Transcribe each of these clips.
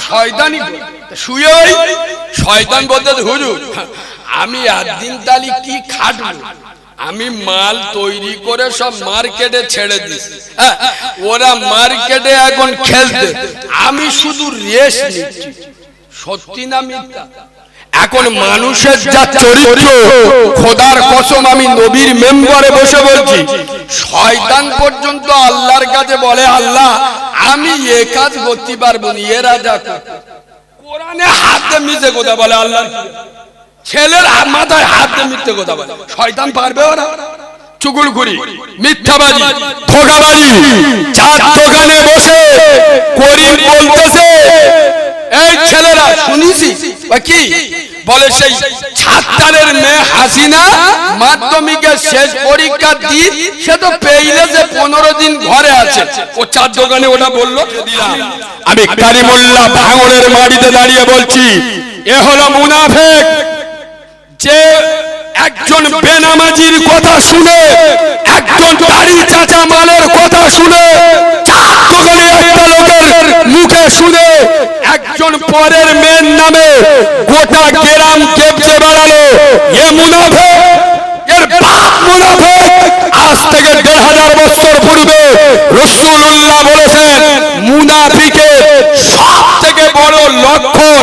শয়তানি। শুয়ে শয়তান বলতে হুজুর আমি একদিন তালি কি খাটবো? আমি মাল তৈরি করে সব মার্কেটে ছেড়ে দিছি হ্যাঁ, ওরা মার্কেটে এখন খেলতে। আমি শুধু রেস্ট নিচ্ছি। সত্যি না মিথ্যা? এখন মানুষের যা চরিত্র খোদার কসম আমি নবীর মেম্বারে বসে বলছি শয়তান পর্যন্ত আল্লাহর কাছে বলে আল্লাহ আমি এ কাজ করতে পারব না এরা করে। কোরআনে হাতে মিশে কথা বলে আল্লাহ। ছেলের মাথায় হাত দিয়ে মিথ্যে কথা বলে। শয়তান পারবে ওরা? চুগুল করি মিথ্যাবাজি ধোকাবাজি চার দোকানে বসে করিম বলতেছে, এই ছেলেরা, শুনিছি? কি? বলে সেই ছাত্রের মেয়ে হাসিনা মাধ্যমিকের শেষ পরীক্ষা দি সে তো পেইলে যে পনেরো দিন ঘরে আছে। ও চার দোকানে ওটা বলল আমি কারিমুল্লাহ ভাঙড়ের মাটিতে দাঁড়িয়ে বলছি, এ হলো মুনাফেক। যে একজন বেনামাজির কথা শুনে, একজন দাড়ি চাচা মালের কথা শুনে একটা লোকের মুখে শুনে, একজন পরের মেয়ের নামে গোটা গ্রাম কেপচে বেড়ালো এ মুনাফে এর বাপ মুনাফে আজ থেকে দেড় হাজার বছর পূর্বে রসুল্লাহ বলেছেন মুনাফিকে সব থেকে বড় লক্ষণ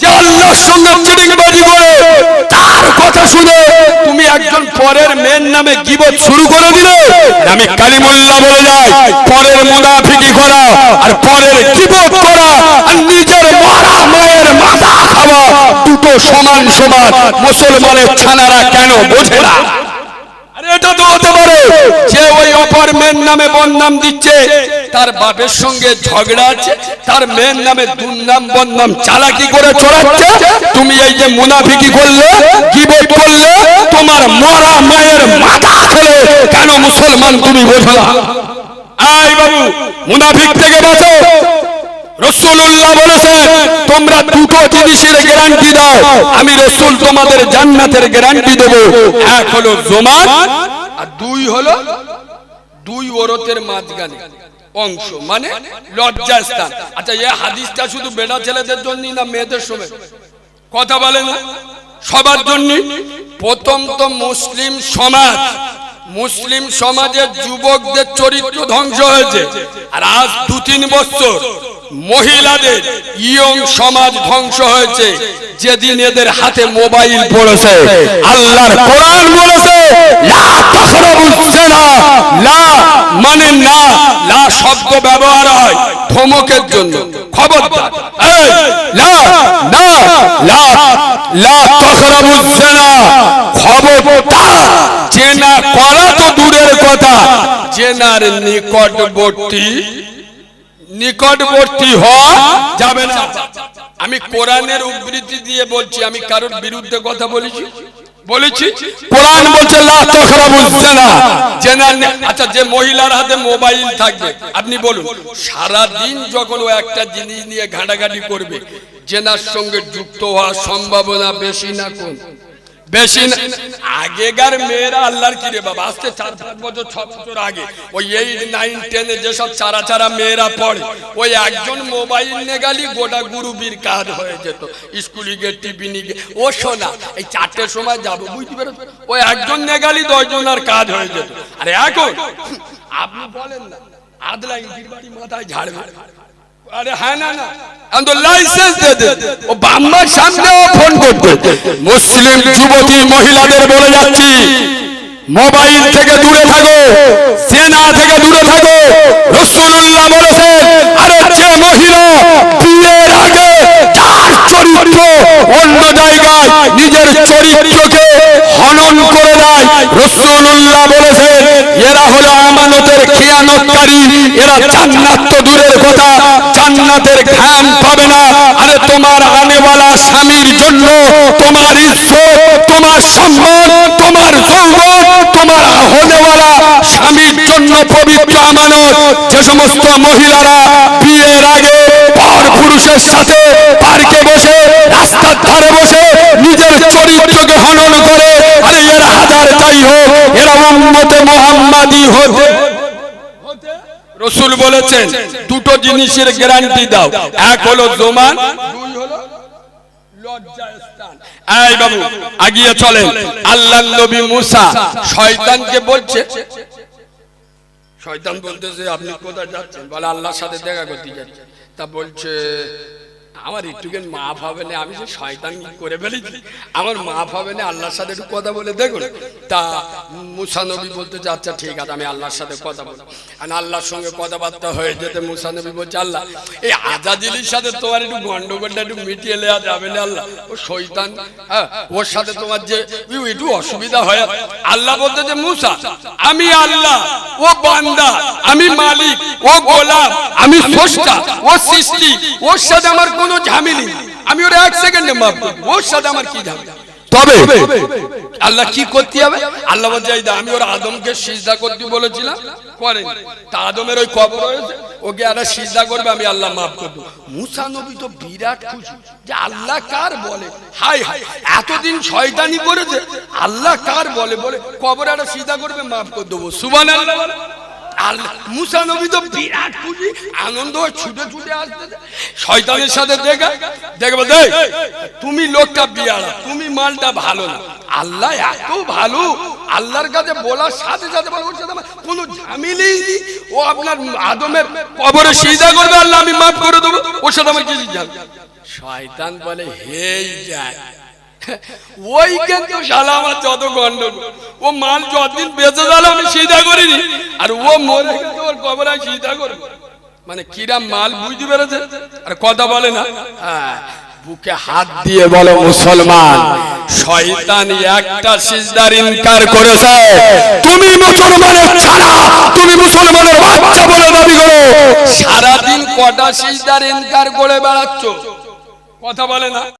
যে আল্লাহর সঙ্গে চিটিংবাজি করে, তার কথা শুনে তুমি একজন পরের মেয়ের নামে গিবত শুরু করে দিলে আমি কালিমুল্লাহ বলে যাই পরের মুনাফিকি করা আর পরের কিবত করা আর নিজের মারা মায়ের মাথা খাওয়া দুটো সমান সমান মুসলমানের ছানারা কেন বোঝে না? এটা তো হতে পারে, যে ওই অপর মেয়ের নামে বদনাম দিচ্ছে তার বাপের সঙ্গে ঝগড়া আছে, তার মেয়ের নামে দুর্নাম, বদনাম, চালাকি করে চড়াচ্ছে। তুমি এই যে মুনাফিকি করলে, গিবত করলে, তোমার মরা মায়ের মাথা খেলে কেন মুসলমান তুমি বোঝো না আই বাবু, মুনাফিক থেকে বাঁচো। রসুল্লাহ বলেছেন, তোমরা দুটো জিনিসের গ্যারান্টি দাও। আমি রসুল তোমাদের জান্নাতের গ্যারান্টি দেবো। এক হলো জমান আর দুই হলো দুই ওরতের মাঝখানে। অংশ মানে লজ্জাস্থান। আচ্ছা এই হাদিসটা শুধু বেটা ছেলেদের জন্য না, মেয়েদের সময়? কথা বলে না? সবার জন্য প্রথম তো মুসলিম সমাজ। মুসলিম সমাজের যুবকদের চরিত্র ধ্বংস হয়েছে। আর আজ দু তিন বছর মহিলাদের ইয়ং সমাজ ধ্বংস হয়েছে। যেদিন এদের হাতে মোবাইল পড়েছে। আল্লাহর কোরআন বলেছে, লা তাকরাবুজ জিনা লা মানে না লা শব্দ ব্যবহার হয় ধমকের জন্য। খবরদার। লা না লা লা জিনা খবরদার। চেনা করা তো দূরের কথা। চেনার নিকটবর্তী নিকটবর্তী হওয়া যাবে না। আমি কোরআনের উদ্ধৃতি দিয়ে বলছি, আমি কারোর বিরুদ্ধে কথা বলেছি। বলেছি? কোরআন বলছে আচ্ছা যে মহিলার হাতে মোবাইল থাকবে আপনি বলুন সারা দিন যখন ও একটা জিনিস নিয়ে ঘাটাঘাটি করবে জেনার সঙ্গে যুক্ত হওয়ার সম্ভাবনা বেশি না কম? বেশি আগেকার মেয়েরা আল্লাহর কি রে বাবা? আজকে চার, পাঁচ বছর, ছ বছর আগে ওই এইট নাইন টেনে যেসব চারা চারা মেয়েরা পড়ে, ওই একজন মোবাইল নিয়ে গেলি গোটা গুরুবির কাজ হয়ে যেত। স্কুলে গিয়ে, টিফিনি গিয়ে, ও শোনা, এই চারটের সময় যাব, বুঝতে পেরেছ? ওই একজন নিয়ে গেলি দশজনের কাজ হয়ে যেত। আরে এখন, আপনি বলেন না আদলা বাড়ি মাথায় ঝাড়বে। হ্যাঁ মুসলিম যুবতী মহিলাদের বলে যাচ্ছি, মোবাইল থেকে দূরে থাকো, সেনা থেকে দূরে থাকো। রসুল্লাহ বলেছেন, আরে যে মহিলা বিয়ের আগে অন্য জায়গায় নিজের চরিত্রকে হনন করে দেয় রসুল্লাহ বলেছেন, এরা হলো আমানতের খেয়ানতকারী, এরা জান্নাত তো দূরের কথা, জান্নাতের ঘ্রাণ পাবে না। আরে তোমার আনেওয়ালা স্বামীর জন্য তোমার ইজ্জত, তোমার সম্মান, তোমার যৌবন, তোমার হনেওয়ালা স্বামীর জন্য পবিত্র আমানত। যে সমস্ত মহিলারা বিয়ের আগে পর পুরুষের সাথে পার্কে বসে, রাস্তার ধারে বসে নিজের চরিত্রকে হনন করে, আরে যাই হোক, এরা উম্মতে মোহাম্মাদি হতে। রসুল বলেছেন, দুটো জিনিসের গ্যারান্টি দাও। এক হলো জমান আগিয়ে চলেন। মুসা শয়তানকে আপনি কোথায় যাচ্ছেন? বলে, আল্লাহর সাথে দেখা করতে যাচ্ছেন তা বলছে আমার একটুখানি মাফ হবে না, আমি যে শয়তান করে ফেলেছি? আমার মাফ হবে না, আল্লাহর সাথে একটু কথা বলে দেখুন। তা মুসা নবী বলতে যে আচ্ছা ঠিক আছে, আমি আল্লাহর সাথে কথা বলব। আর আল্লাহর সঙ্গে কথাবার্তা হয়ে যেতে মুসা নবী বলছে, আল্লাহ, এই আজাদিলির সাথে তোমার একটু গন্ডগোলটা একটু মিটিয়ে নেওয়া যাবে না, আল্লাহ? ও শৈতান হ্যাঁ ওর সাথে তোমার যে একটু অসুবিধা হয়, আল্লাহ বলতে যে, মুসা, আমি আল্লাহ, ও বান্দা, আমি মালিক, ও গোলাম, আমি স্রষ্টা, ও সৃষ্টি, ওর সাথে আমার কোনো ঝামেলি। আমি ওর এক সেকেন্ডে মাফ করব। ওর সাথে আমার কি ঝামেলা? তবে? আল্লাহ কি করতে হবে? আল্লাহ বলছে আমি ওর আদমকে সিজদা করতে বলেছিলাম। করে তা আদমের ওই কবর হয়েছে ওকে একটা সিজদা করবে আমি আল্লাহ মাফ করব মুসা নবী তো বিরাট খুশি যে আল্লাহ কার বলে? হাই হাই এতদিন শয়তানি করেছে। আল্লাহ কার বলে বলে? কবর একটা সিজদা করবে মাফ করে দেবো। সুবান আল্লাহ আল্লাহ মুসা নবী তো বিরাট খুশি, আনন্দ ছুটে ছুটে আসতেছে। শয়তানের সাথে দেখা, দেখবে দেখ তুমি লোকটা বিয়ারা তুমি মালটা ভালো না। আল্লাহ এত ভালো, আল্লাহর কাছে বলার সাথে সাথে বলে ওর সাথে কোনো ঝামেলেই ও আপনার আদমের কবরে সিজা করবে, আল্লাহ আমি মাফ করে দেবো, ওর সাথে আমার কিছু জান শয়তান বলে, হেই যায়। ওই কিন্তু শালা আমার যত ও মাল যতদিন বেঁচে গেল আমি সিধা করিনি। আর ও মরে গেছে ওর কবর আমি সিধা করব মানে কিরা মাল বুঝতে পেরেছে? আর কথা বলে না। হ্যাঁ বুকে হাত দিয়ে বলো মুসলমান শয়তান একটা সিজদার ইনকার করেছে। তুমি মুসলমানের ছাড়া তুমি মুসলমানের বাচ্চা বলে দাবি করো। সারাদিন কটা সিজদার ইনকার করে বেড়াচ্ছ? কথা বলে না।